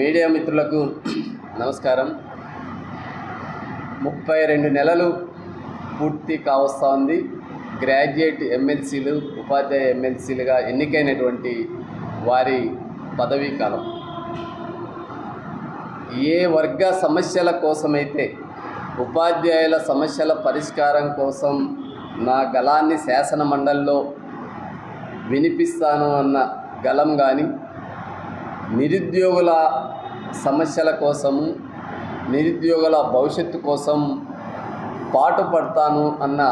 Media మిత్రులకు నమస్కారం. ముప్పై రెండు నెలలు పూర్తి కావస్తోంది గ్రాడ్యుయేట్ ఎమ్మెల్సీలు ఉపాధ్యాయ ఎమ్మెల్సీలుగా ఎన్నికైనటువంటి వారి పదవీ కాలం. ఏ వర్గ సమస్యల కోసమైతే ఉపాధ్యాయుల సమస్యల పరిష్కారం కోసం నా గలాన్ని శాసన మండలిలో వినిపిస్తాను అన్న గలం కానీ నిరుద్యోగుల సమస్యల కోసము నిరుద్యోగుల భవిష్యత్తు కోసం పాటుపడతాను అన్న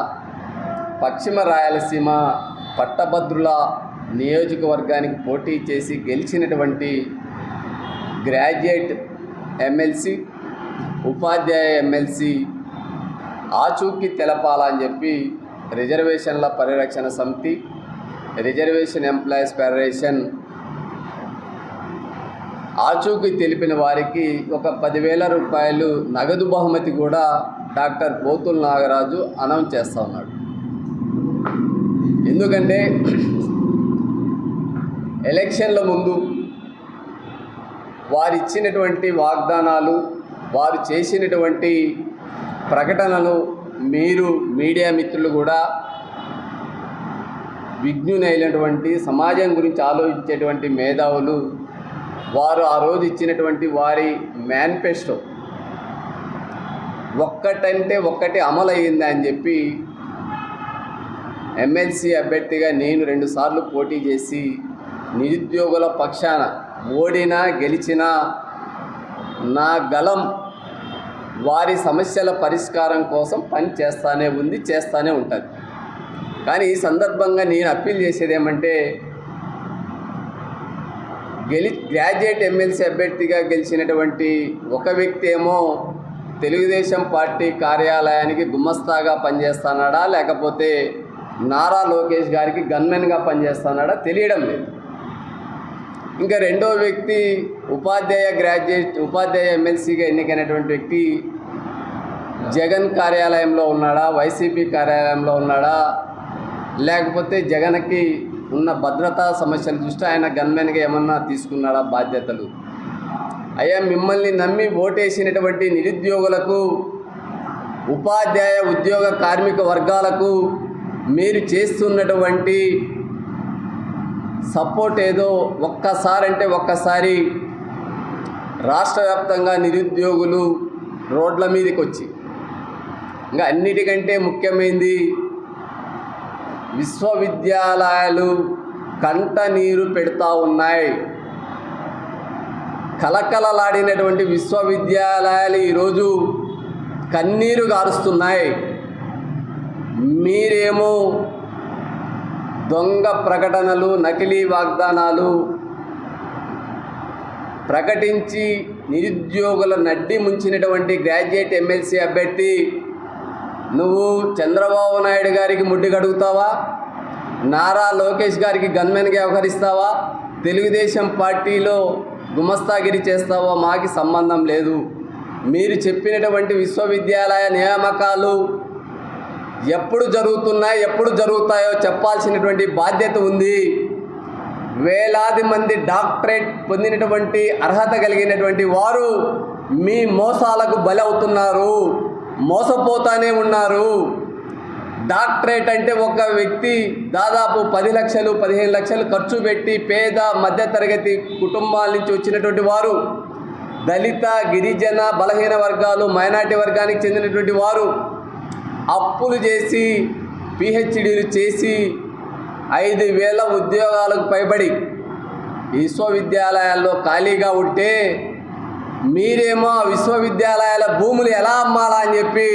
పశ్చిమ రాయలసీమ పట్టభద్రుల నియోజకవర్గానికి పోటీ చేసి గెలిచినటువంటి గ్రాడ్యుయేట్ ఎమ్మెల్సీ ఉపాధ్యాయ ఎమ్మెల్సీ ఆచూకీ తెలపాలని చెప్పి రిజర్వేషన్ల పరిరక్షణ సమితి రిజర్వేషన్ ఎంప్లాయీస్ ఫెడరేషన్ ఆచూకీ తెలిపిన వారికి ఒక పదివేల రూపాయలు నగదు బహుమతి కూడా డాక్టర్ పోతుల్ నాగరాజు అనౌన్స్ చేస్తూ ఉన్నాడు. ఎందుకంటే ఎలక్షన్ల ముందు వారు ఇచ్చినటువంటి వాగ్దానాలు వారు చేసినటువంటి ప్రకటనలు మీరు మీడియా మిత్రులు కూడా విజ్ఞునైనటువంటి సమాజం గురించి ఆలోచించేటువంటి మేధావులు వారు ఆ రోజు ఇచ్చినటువంటి వారి మేనిఫెస్టో ఒక్కటంటే ఒక్కటి అమలు అని చెప్పి ఎమ్మెల్సీ అభ్యర్థిగా నేను రెండుసార్లు పోటీ చేసి నిరుద్యోగుల పక్షాన ఓడినా గెలిచినా నా గలం వారి సమస్యల పరిష్కారం కోసం పని చేస్తానే ఉంది చేస్తానే ఉంటుంది. కానీ ఈ సందర్భంగా నేను అప్పీల్ చేసేది ఏమంటే గెలి గ్రాడ్యుయేట్ ఎమ్మెల్సీ అభ్యర్థిగా గెలిచినటువంటి ఒక వ్యక్తి ఏమో తెలుగుదేశం పార్టీ కార్యాలయానికి గుమ్మస్తాగా పనిచేస్తున్నాడా? లేకపోతే నారా లోకేష్ గారికి గన్మెన్గా పనిచేస్తున్నాడా? తెలియడం లేదు. ఇంకా రెండో వ్యక్తి ఉపాధ్యాయ గ్రాడ్యుయేట్ ఉపాధ్యాయ ఎమ్మెల్సీగా ఎన్నికైనటువంటి వ్యక్తి జగన్ కార్యాలయంలో ఉన్నాడా? వైసీపీ కార్యాలయంలో ఉన్నాడా? లేకపోతే జగన్కి ఉన్న భద్రతా సమస్యల దృష్టి ఆయన గన్మెన్గా ఏమన్నా తీసుకున్నాడా బాధ్యతలు? అయ్యా మిమ్మల్ని నమ్మి ఓటేసినటువంటి నిరుద్యోగులకు ఉపాధ్యాయ ఉద్యోగ కార్మిక వర్గాలకు మీరు చేస్తున్నటువంటి సపోర్ట్ ఏదో ఒక్కసారి అంటే ఒక్కసారి రాష్ట్ర వ్యాప్తంగా నిరుద్యోగులు రోడ్ల మీదకి వచ్చి. ఇంకా అన్నిటికంటే ముఖ్యమైనది విశ్వవిద్యాలయాలు కంట నీరు పెడతా ఉన్నాయి. కలకలలాడినటువంటి విశ్వవిద్యాలయాలు ఈరోజు కన్నీరు గారుస్తున్నాయి. మీరేమో దొంగ ప్రకటనలు నకిలీ వాగ్దానాలు ప్రకటించి నిరుద్యోగుల నడ్డి ముంచినటువంటి గ్రాడ్యుయేట్ ఎమ్మెల్సీ అభ్యర్థి నువ్వు చంద్రబాబు నాయుడు గారికి ముడ్డి కడుగుతావా? నారా లోకేష్ గారికి గన్మెన్గా వ్యవహరిస్తావా? తెలుగుదేశం పార్టీలో గుమస్తాగిరి చేస్తావా? మాకి సంబంధం లేదు. మీరు చెప్పినటువంటి విశ్వవిద్యాలయ నియామకాలు ఎప్పుడు జరుగుతున్నాయి ఎప్పుడు జరుగుతాయో చెప్పాల్సినటువంటి బాధ్యత ఉంది. వేలాది మంది డాక్టరేట్ పొందినటువంటి అర్హత కలిగినటువంటి వారు మీ మోసాలకు బలి అవుతున్నారు మోసపోతానే ఉన్నారు. డాక్టరేట్ అంటే ఒక వ్యక్తి దాదాపు పది లక్షలు పదిహేను లక్షలు ఖర్చు పెట్టి పేద మధ్యతరగతి కుటుంబాల నుంచి వచ్చినటువంటి వారు దళిత గిరిజన బలహీన వర్గాలు మైనార్టీ వర్గానికి చెందినటువంటి వారు అప్పులు చేసి పిహెచ్డీలు చేసి ఐదు వేల ఉద్యోగాలకు పైబడి విశ్వవిద్యాలయాల్లో ఖాళీగా ఉంటే మీరేమో ఆ విశ్వవిద్యాలయాల భూములు ఎలా అమ్మాలా అని చెప్పి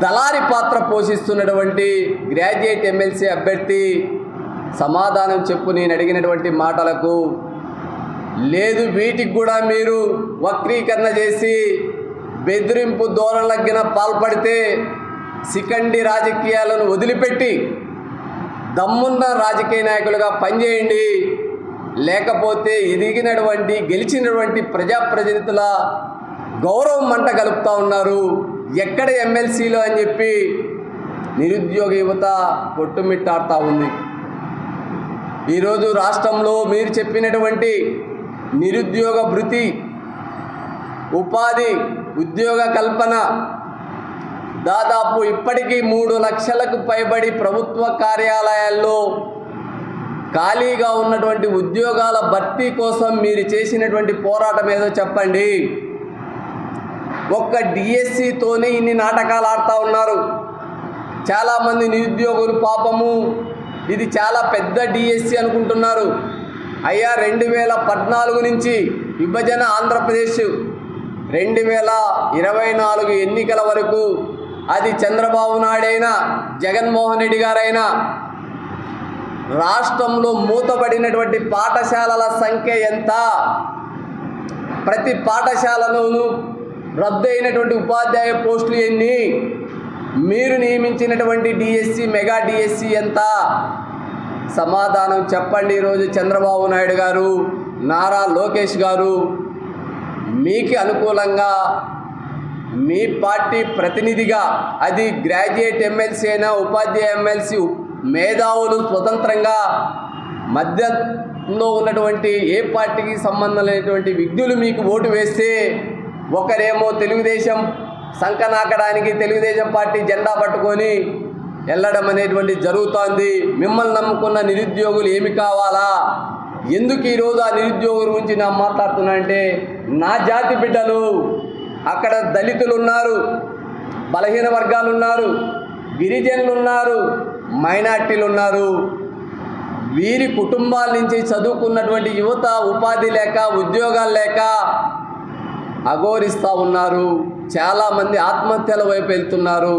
దళారి పాత్ర పోషిస్తున్నటువంటి గ్రాడ్యుయేట్ ఎమ్మెల్సీ అభ్యర్థి సమాధానం చెప్పు నేను అడిగినటువంటి మాటలకు లేదు వీటికి కూడా మీరు వక్రీకరణ చేసి బెదిరింపు ధోరణలగిన పాల్పడితే సికండి రాజకీయాలను వదిలిపెట్టి దమ్మున్న రాజకీయ నాయకులుగా పనిచేయండి. లేకపోతే ఎదిగినటువంటి గెలిచినటువంటి ప్రజాప్రతినిధుల గౌరవం మంట కలుపుతూ ఉన్నారు. ఎక్కడ ఎమ్మెల్సీలో అని చెప్పి నిరుద్యోగ యువత కొట్టుమిట్టాడుతూ ఉంది. ఈరోజు రాష్ట్రంలో మీరు చెప్పినటువంటి నిరుద్యోగ భృతి ఉపాధి ఉద్యోగ కల్పన దాదాపు ఇప్పటికీ మూడు లక్షలకు పైబడి ప్రభుత్వ కార్యాలయాల్లో ఖాళీగా ఉన్నటువంటి ఉద్యోగాల భర్తీ కోసం మీరు చేసినటువంటి పోరాటం ఏదో చెప్పండి. ఒక్క డిఎస్సితోనే ఇన్ని నాటకాలు ఆడుతూ ఉన్నారు. చాలామంది నిరుద్యోగులు పాపము. ఇది చాలా పెద్ద డిఎస్సి అనుకుంటున్నారు. అయ్యా రెండు వేల పద్నాలుగు నుంచి విభజన ఆంధ్రప్రదేశ్ రెండు వేల ఇరవై నాలుగు ఎన్నికల వరకు అది చంద్రబాబు నాయుడైనా జగన్మోహన్ రెడ్డి గారైనా రాష్ట్రంలో మూతబడినటువంటి పాఠశాలల సంఖ్య ఎంత? ప్రతి పాఠశాలలోనూ రద్దు అయినటువంటి ఉపాధ్యాయ పోస్టులు ఎన్ని? మీరు నియమించినటువంటి డిఎస్సి మెగా డిఎస్సి ఎంత? సమాధానం చెప్పండి ఈరోజు చంద్రబాబు నాయుడు గారు నారా లోకేష్ గారు. మీకు అనుకూలంగా మీ పార్టీ ప్రతినిధిగా అది గ్రాడ్యుయేట్ ఎమ్మెల్సీ అయినా ఉపాధ్యాయ ఎమ్మెల్సీ మేధావులు స్వతంత్రంగా మధ్యలో ఉన్నటువంటి ఏ పార్టీకి సంబంధం లేనటువంటి విజ్ఞులు మీకు ఓటు వేస్తే ఒకరేమో తెలుగుదేశం సంకనాకడానికి తెలుగుదేశం పార్టీ జెండా పట్టుకొని వెళ్ళడం అనేటువంటి జరుగుతోంది. మిమ్మల్ని నమ్ముకున్న నిరుద్యోగులు ఏమి కావాలా? ఎందుకు ఈరోజు ఆ నిరుద్యోగుల గురించి నా మాట్లాడుతున్నా అంటే నా జాతి బిడ్డలు అక్కడ దళితులు ఉన్నారు బలహీన వర్గాలు ఉన్నారు గిరిజనులు ఉన్నారు మైనార్టీలు ఉన్నారు. వీరి కుటుంబాల నుంచి చదువుకున్నటువంటి యువత ఉపాధి లేక ఉద్యోగాలు లేక అఘోరిస్తూ ఉన్నారు. చాలామంది ఆత్మహత్యల వైపు వెళ్తున్నారు.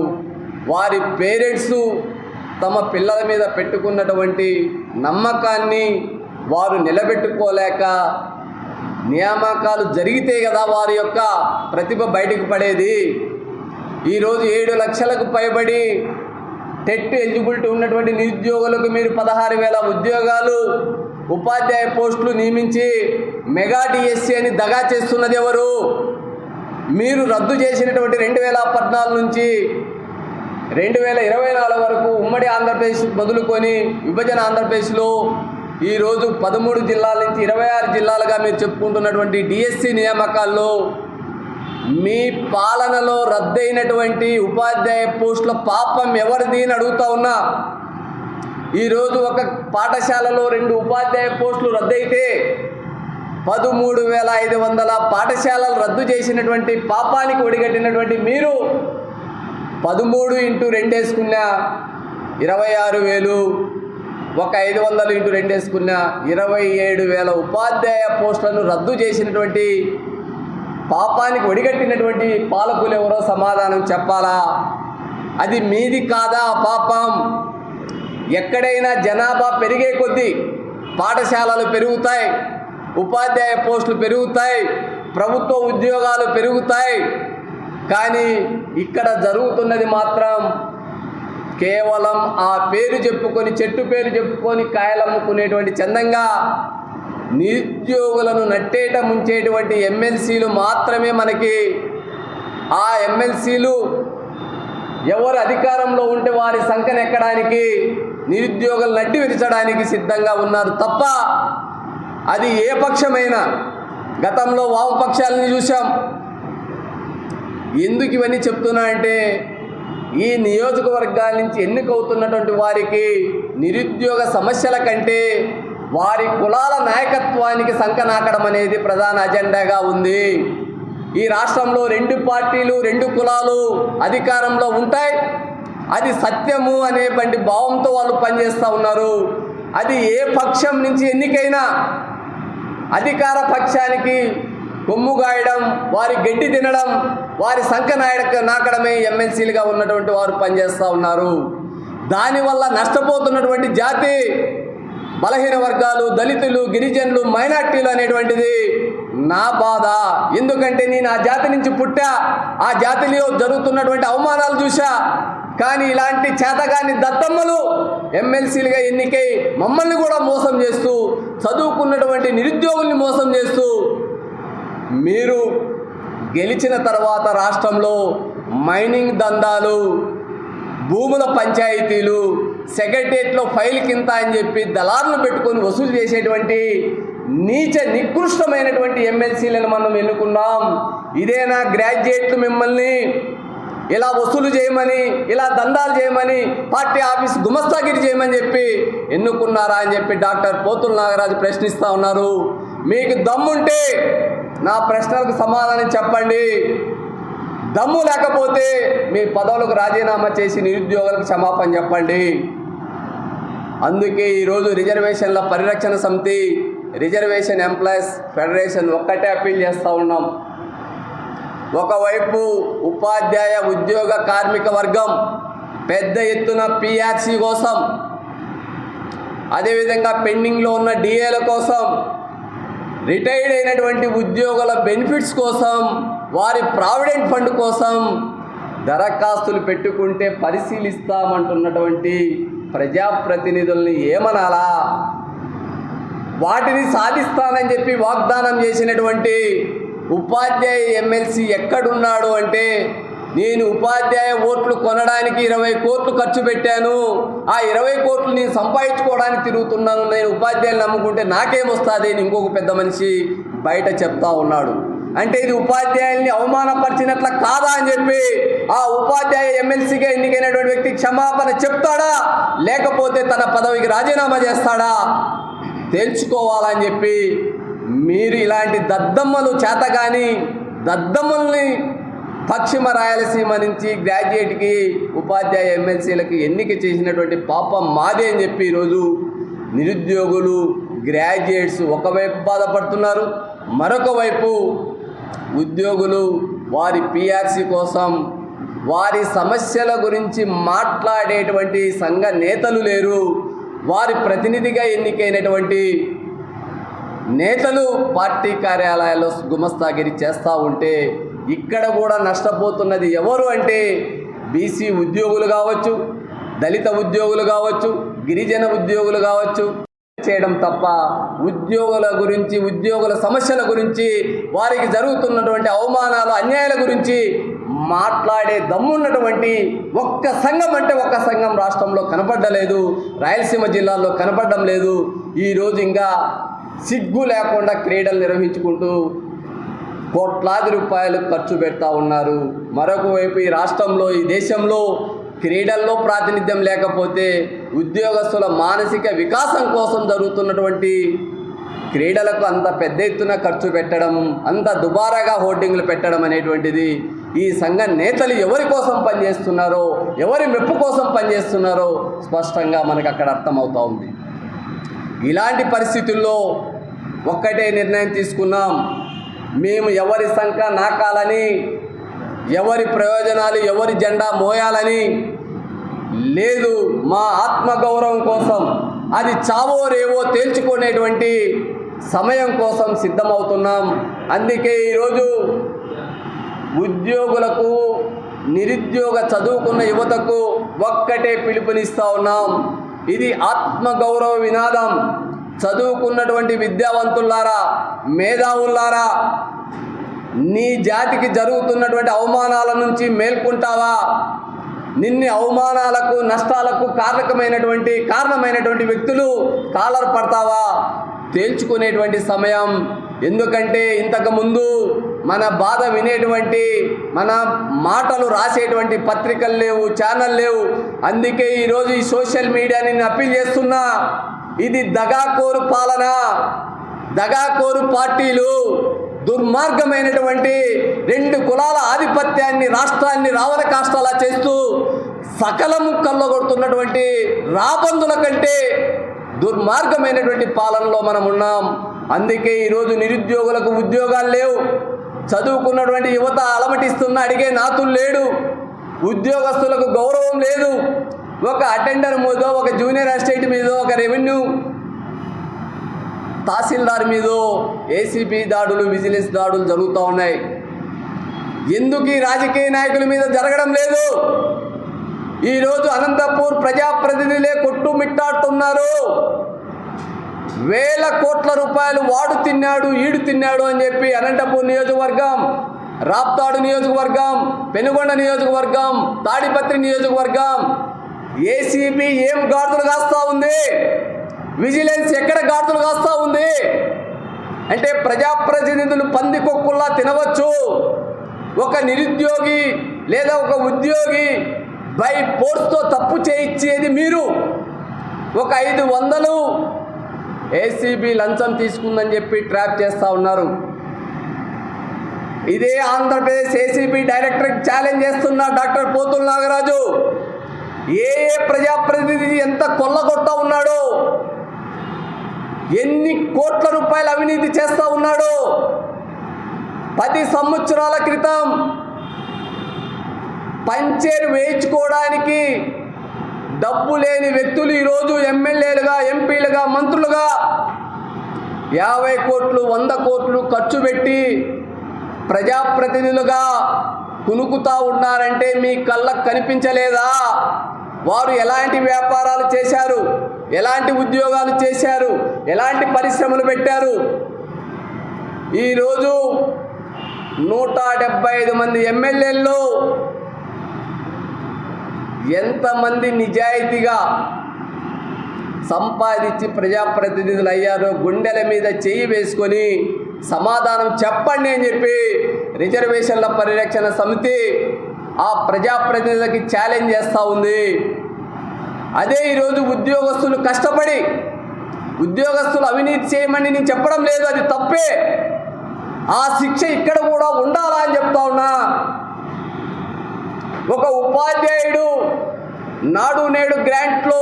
వారి పేరెంట్స్ తమ పిల్లల మీద పెట్టుకున్నటువంటి నమ్మకాన్ని వారు నిలబెట్టుకోలేక నియామకాలు జరిగితే కదా వారి యొక్క ప్రతిభ బయటకు పడేది. ఈరోజు ఏడు లక్షలకు పైబడి టెట్ ఎలిజిబిలిటీ ఉన్నటువంటి నిరుద్యోగులకు మీరు పదహారు వేల ఉద్యోగాలు ఉపాధ్యాయ పోస్టులు నియమించి మెగా డిఎస్సి అని దగా చేస్తున్నది ఎవరు? మీరు రద్దు చేసినటువంటి రెండు వేల పద్నాలుగు నుంచి రెండు వేల ఇరవై నాలుగు వరకు ఉమ్మడి ఆంధ్రప్రదేశ్ మొదలుకొని విభజన ఆంధ్రప్రదేశ్లో ఈరోజు పదమూడు జిల్లాల నుంచి ఇరవై ఆరు జిల్లాలుగా మీరు చెప్పుకుంటున్నటువంటి డిఎస్సి నియామకాల్లో మీ పాలనలో రద్దయినటువంటి ఉపాధ్యాయ పోస్టుల పాపం ఎవరిది అని అడుగుతా ఉన్నా ఈరోజు ఒక పాఠశాలలో రెండు ఉపాధ్యాయ పోస్టులు రద్దయితే పదమూడు వేల ఐదు వందల పాఠశాలలు రద్దు చేసినటువంటి పాపానికి ఒడిగట్టినటువంటి మీరు పదమూడు ఇంటూ రెండేసుకున్న ఇరవై ఆరు వేలు ఒక ఐదు వందలు ఇంటూ రెండేసుకున్న ఇరవై ఏడు వేల ఉపాధ్యాయ పోస్టులను రద్దు చేసినటువంటి పాపానికి ఒడిగట్టినటువంటి పాలకులు ఎవరో సమాధానం చెప్పాలా? అది మీది కాదా పాపం? ఎక్కడైనా జనాభా పెరిగే కొద్దీ పాఠశాలలు పెరుగుతాయి ఉపాధ్యాయ పోస్టులు పెరుగుతాయి ప్రభుత్వ ఉద్యోగాలు పెరుగుతాయి. కానీ ఇక్కడ జరుగుతున్నది మాత్రం కేవలం ఆ పేరు చెప్పుకొని చెట్టు పేరు చెప్పుకొని కాయలమ్ముకునేటువంటి చందంగా నిరుద్యోగులను నట్టేట ముంచేటువంటి ఎమ్మెల్సీలు మాత్రమే మనకి. ఆ ఎమ్మెల్సీలు ఎవరు అధికారంలో ఉంటే వారి సంఖ్యను ఎక్కడానికి నిరుద్యోగులు నడ్డి విరచడానికి సిద్ధంగా ఉన్నారు తప్ప అది ఏ పక్షమైనా. గతంలో వామపక్షాలని చూసాం ఎందుకు ఇవన్నీ చెప్తున్నా అంటే ఈ నియోజకవర్గాల నుంచి ఎన్నికవుతున్నటువంటి వారికి నిరుద్యోగ సమస్యల కంటే వారి కులాల నాయకత్వానికి సంకనాకడం అనేది ప్రధాన అజెండాగా ఉంది. ఈ రాష్ట్రంలో రెండు పార్టీలు రెండు కులాలు అధికారంలో ఉంటాయి. అది సత్యము అనేటువంటి భావంతో వాళ్ళు పనిచేస్తూ ఉన్నారు. అది ఏ పక్షం నుంచి ఎన్నికైనా అధికార పక్షానికి కొమ్ము గాయడం వారి గడ్డి తినడం వారి సంఖ నాయక నాకడమే ఎమ్మెల్సీలుగా ఉన్నటువంటి వారు పనిచేస్తూ ఉన్నారు. దానివల్ల నష్టపోతున్నటువంటి జాతి బలహీన వర్గాలు దళితులు గిరిజనులు మైనార్టీలు అనేటువంటిది నా బాధ. ఎందుకంటే నేను ఆ జాతి నుంచి పుట్టా. ఆ జాతిలో జరుగుతున్నటువంటి అవమానాలు చూశా. కానీ ఇలాంటి చేతగాని దత్తమ్మలు ఎమ్మెల్సీలుగా ఎన్నికై మమ్మల్ని కూడా మోసం చేస్తూ చదువుకున్నటువంటి నిరుద్యోగుల్ని మోసం చేస్తూ మీరు గెలిచిన తర్వాత రాష్ట్రంలో మైనింగ్ దందాలు భూముల పంచాయతీలు సెక్రటరియట్లో ఫైల్ కింద అని చెప్పి దళారులు పెట్టుకొని వసూలు చేసేటువంటి నీచ నికృష్టమైనటువంటి ఎమ్మెల్సీలను మనం ఎన్నుకున్నాం. ఇదేనా గ్రాడ్యుయేట్లు మిమ్మల్ని ఇలా వసూలు చేయమని ఇలా దందాలు చేయమని పార్టీ ఆఫీస్ గుమస్తాగిరి చేయమని చెప్పి ఎన్నుకున్నారా అని చెప్పి డాక్టర్ పోతుల నాగరాజు ప్రశ్నిస్తూ ఉన్నారు. మీకు దమ్ముంటే నా ప్రశ్నలకు సమాధానం చెప్పండి. దమ్ము లేకపోతే మీ పదవులకు రాజీనామా చేసి నిరుద్యోగులకు క్షమాపణ చెప్పండి. అందుకే ఈరోజు రిజర్వేషన్ల పరిరక్షణ సమితి రిజర్వేషన్ ఎంప్లాయీస్ ఫెడరేషన్ ఒక్కటే అప్పీల్ చేస్తూ ఉన్నాం. ఒకవైపు ఉపాధ్యాయ ఉద్యోగ కార్మిక వర్గం పెద్ద ఎత్తున పిఆర్సీ కోసం అదేవిధంగా పెండింగ్లో ఉన్న డిఏల కోసం రిటైర్డ్ అయినటువంటి ఉద్యోగుల బెనిఫిట్స్ కోసం వారి ప్రావిడెంట్ ఫండ్ కోసం దరఖాస్తులు పెట్టుకుంటే పరిశీలిస్తామంటున్నటువంటి ప్రజాప్రతినిధుల్ని ఏమనాలా? వాటిని సాధిస్తానని చెప్పి వాగ్దానం చేసినటువంటి ఉపాధ్యాయ ఎమ్మెల్సీ ఎక్కడున్నాడు అంటే నేను ఉపాధ్యాయ ఓట్లు కొనడానికి ఇరవై కోట్లు ఖర్చు పెట్టాను. ఆ ఇరవై కోట్లు నేను సంపాదించుకోవడానికి తిరుగుతున్నాను. నేను ఉపాధ్యాయులు నమ్ముకుంటే నాకేమొస్తుంది అని ఇంకొక పెద్ద మనిషి బయట చెప్తా ఉన్నాడు. అంటే ఇది ఉపాధ్యాయుల్ని అవమానపరిచినట్ల కాదా అని చెప్పి ఆ ఉపాధ్యాయ ఎమ్మెల్సీగా ఎన్నికైనటువంటి వ్యక్తి క్షమాపణ చెప్తాడా? లేకపోతే తన పదవికి రాజీనామా చేస్తాడా? తేల్చుకోవాలని చెప్పి మీరు ఇలాంటి దద్దమ్మలు చేతగాని దద్దమ్మల్ని పశ్చిమ రాయలసీమ నుంచి గ్రాడ్యుయేట్కి ఉపాధ్యాయ ఎమ్మెల్సీలకి ఎన్నిక చేసినటువంటి పాపం మాదే అని చెప్పి ఈరోజు నిరుద్యోగులు గ్రాడ్యుయేట్స్ ఒకవైపు బాధపడుతున్నారు మరొక వైపు ఉద్యోగులు వారి పిఆర్సీ కోసం వారి సమస్యల గురించి మాట్లాడేటువంటి సంఘ నేతలు లేరు. వారి ప్రతినిధిగా ఎన్నికైనటువంటి నేతలు పార్టీ కార్యాలయాల్లో గుమస్తాగిరి చేస్తూ ఉంటే ఇక్కడ కూడా నష్టపోతున్నది ఎవరు అంటే బీసీ ఉద్యోగులు కావచ్చు దళిత ఉద్యోగులు కావచ్చు గిరిజన ఉద్యోగులు కావచ్చు చేయడం తప్ప ఉద్యోగుల గురించి ఉద్యోగుల సమస్యల గురించి వారికి జరుగుతున్నటువంటి అవమానాలు అన్యాయాల గురించి మాట్లాడే దమ్మున్నటువంటి ఒక్క సంఘం అంటే ఒక్క సంఘం రాష్ట్రంలో కనపడలేదు రాయలసీమ జిల్లాలో కనపడడం లేదు. ఈరోజు ఇంకా సిగ్గు లేకుండా క్రీడలు నిర్వహించుకుంటూ కోట్లాది రూపాయలు ఖర్చు పెడతా ఉన్నారు. మరొక వైపు ఈ రాష్ట్రంలో ఈ దేశంలో క్రీడల్లో ప్రాతినిధ్యం లేకపోతే ఉద్యోగస్తుల మానసిక వికాసం కోసం జరుగుతున్నటువంటి క్రీడలకు అంత పెద్ద ఎత్తున ఖర్చు పెట్టడం అంత దుబారాగా హోర్డింగ్లు పెట్టడం అనేటువంటిది ఈ సంఘ నేతలు ఎవరి కోసం పనిచేస్తున్నారో ఎవరి మెప్పు కోసం పనిచేస్తున్నారో స్పష్టంగా మనకు అక్కడ అర్థమవుతూ ఉంది. ఇలాంటి పరిస్థితుల్లో ఒక్కటే నిర్ణయం తీసుకున్నాం. మేము ఎవరి సంఖ నాకాలని ఎవరి ప్రయోజనాలు ఎవరి జెండా మోయాలని లేదు మా ఆత్మగౌరవం కోసం అది చావో రేవో తేల్చుకునేటువంటి సమయం కోసం సిద్ధమవుతున్నాం. అందుకే ఈరోజు ఉద్యోగులకు నిరుద్యోగ చదువుకున్న యువతకు ఒక్కటే పిలుపునిస్తూ ఉన్నాం. ఇది ఆత్మగౌరవ వినాదం. చదువుకున్నటువంటి విద్యావంతులారా మేధావులారా నీ జాతికి జరుగుతున్నటువంటి అవమానాల నుంచి మేల్కుంటావా? నిన్ని అవమానాలకు నష్టాలకు కారకమైనటువంటి కారణమైనటువంటి వ్యక్తులు కాలర్ పడతావా? తేల్చుకునేటువంటి సమయం. ఎందుకంటే ఇంతకుముందు మన బాధ వినేటువంటి మన మాటలు రాసేటువంటి పత్రికలు లేవు ఛానల్ లేవు. అందుకే ఈరోజు ఈ సోషల్ మీడియాని నేను అప్పీల్ చేస్తున్నా. ఇది దగాకోరు పాలన. దగాకోరు పార్టీలు. దుర్మార్గమైనటువంటి రెండు కులాల ఆధిపత్యాన్ని రాష్ట్రాన్ని రావణ కాష్టాలా చేస్తూ సకల ముక్కల్లో కొడుతున్నటువంటి రాబందుల కంటే దుర్మార్గమైనటువంటి పాలనలో మనం ఉన్నాం. అందుకే ఈరోజు నిరుద్యోగులకు ఉద్యోగాలు లేవు. చదువుకున్నటువంటి యువత అలమటిస్తున్న అడిగే నాతులు లేడు. ఉద్యోగస్తులకు గౌరవం లేదు. ఒక అటెండర్ మీదో ఒక జూనియర్ అసిస్టెంట్ మీదో ఒక రెవెన్యూ తహసీల్దార్ మీద ఏసీబీ దాడులు విజిలెన్స్ దాడులు జరుగుతూ ఉన్నాయి. ఎందుకు ఈ రాజకీయ నాయకుల మీద జరగడం లేదు? ఈరోజు అనంతపూర్ ప్రజాప్రతినిధులే కొట్టుమిట్టాడుతున్నారు. వేల కోట్ల రూపాయలు వాడు తిన్నాడు ఈడు తిన్నాడు అని చెప్పి అనంతపూర్ నియోజకవర్గం రాప్తాడు నియోజకవర్గం పెనుగొండ నియోజకవర్గం తాడిపత్రి నియోజకవర్గం ఏసీబీ ఏం గాడులు కాస్తా ఉంది? విజిలెన్స్ ఎక్కడ గాడులు కాస్తా ఉంది? అంటే ప్రజాప్రతినిధులు పందికొక్కుల్లా తినవచ్చు. ఒక నిరుద్యోగి లేదా ఒక ఉద్యోగి బై ఫోర్స్తో తప్పు చేయించేది మీరు. ఒక ఐదు వందలు ఏసీబీ లంచం తీసుకుందని చెప్పి ట్రాప్ చేస్తూ ఉన్నారు. ఇదే ఆంధ్రప్రదేశ్ ఏసీబీ డైరెక్టర్కి ఛాలెంజ్ చేస్తున్న డాక్టర్ పోతుల నాగరాజు. ఏ ఏ ప్రజాప్రతినిధి ఎంత కొల్లగొట్టా ఉన్నాడో ఎన్ని కోట్ల రూపాయలు అవినీతి చేస్తూ ఉన్నాడో? పది సంవత్సరాల క్రితం పంచేరు వేయించుకోవడానికి డబ్బు లేని వ్యక్తులు ఈరోజు ఎమ్మెల్యేలుగా ఎంపీలుగా మంత్రులుగా యాభై కోట్లు వంద కోట్లు ఖర్చు పెట్టి ప్రజాప్రతినిధులుగా కునుకుతా ఉన్నారంటే మీ కళ్ళకు కనిపించలేదా? వారు ఎలాంటి వ్యాపారాలు చేశారు? ఎలాంటి ఉద్యోగాలు చేశారు? ఎలాంటి పరిశ్రమలు పెట్టారు? ఈరోజు నూట డెబ్బై ఐదు మంది ఎమ్మెల్యేల్లో ఎంతమంది నిజాయితీగా సంపాదించి ప్రజాప్రతినిధులు అయ్యారో గుండెల మీద చేయి వేసుకొని సమాధానం చెప్పండి అని చెప్పి రిజర్వేషన్ల పరిరక్షణ సమితి ఆ ప్రజాప్రతినిధులకి ఛాలెంజ్ చేస్తూ ఉంది. అదే ఈరోజు ఉద్యోగస్తులు కష్టపడి ఉద్యోగస్తులు అవినీతి చేయమని నేను చెప్పడం లేదు అది తప్పే. ఆ శిక్ష ఇక్కడ కూడా ఉండాలా అని చెప్తా ఉన్నా. ఒక ఉపాధ్యాయుడు నాడు నేడు గ్రాంట్లో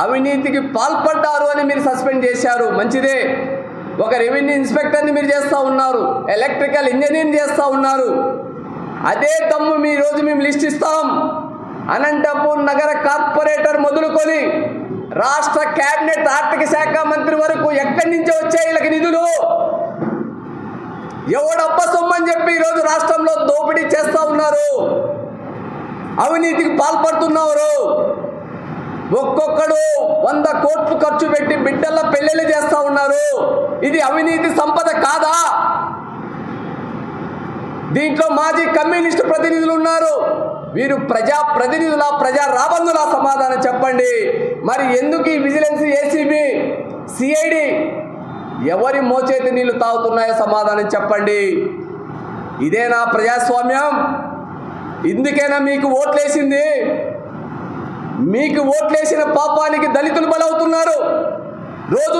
అవినీతికి పాల్పడ్డారు అని మీరు సస్పెండ్ చేశారు. మంచిదే. ఒక రెవెన్యూ ఇన్స్పెక్టర్ని మీరు చేస్తూ ఉన్నారు. ఎలక్ట్రికల్ ఇంజనీర్ని చేస్తూ ఉన్నారు. అదే తమ్ము మీ రోజు మేము లిస్ట్ ఇస్తాం. అనంతపూర్ నగర కార్పొరేటర్ మొదలుకొని రాష్ట్ర కేబినెట్ ఆర్థిక శాఖ మంత్రి వరకు ఎక్కడి నుంచి వచ్చాయి వీళ్ళకి నిధులు? ఎవడప్ప సొమ్మని చెప్పి ఈరోజు రాష్ట్రంలో దోపిడీ చేస్తూ ఉన్నారు? అవినీతికి పాల్పడుతున్నారు. ఒక్కొక్కడు వంద కోట్లు ఖర్చు పెట్టి బిడ్డల పెళ్ళిళ్ళు చేస్తూ ఉన్నారు. ఇది అవినీతి సంపద కాదా? దీంట్లో మాజీ కమ్యూనిస్టు ప్రతినిధులు ఉన్నారు. వీరు ప్రజా ప్రతినిధుల ప్రజా రాబందుల సమాధానం చెప్పండి. మరి ఎందుకు ఈ విజిలెన్స్ ఏసీబీ సిఐడి ఎవరి మోచేతి నీళ్ళు తాగుతున్నాయో సమాధానం చెప్పండి. ఇదేనా ప్రజాస్వామ్యం? ఇందుకేనా మీకు ఓట్లేసింది? మీకు ఓట్లేసిన పాపానికి దళితులు బలవుతున్నారు. రోజు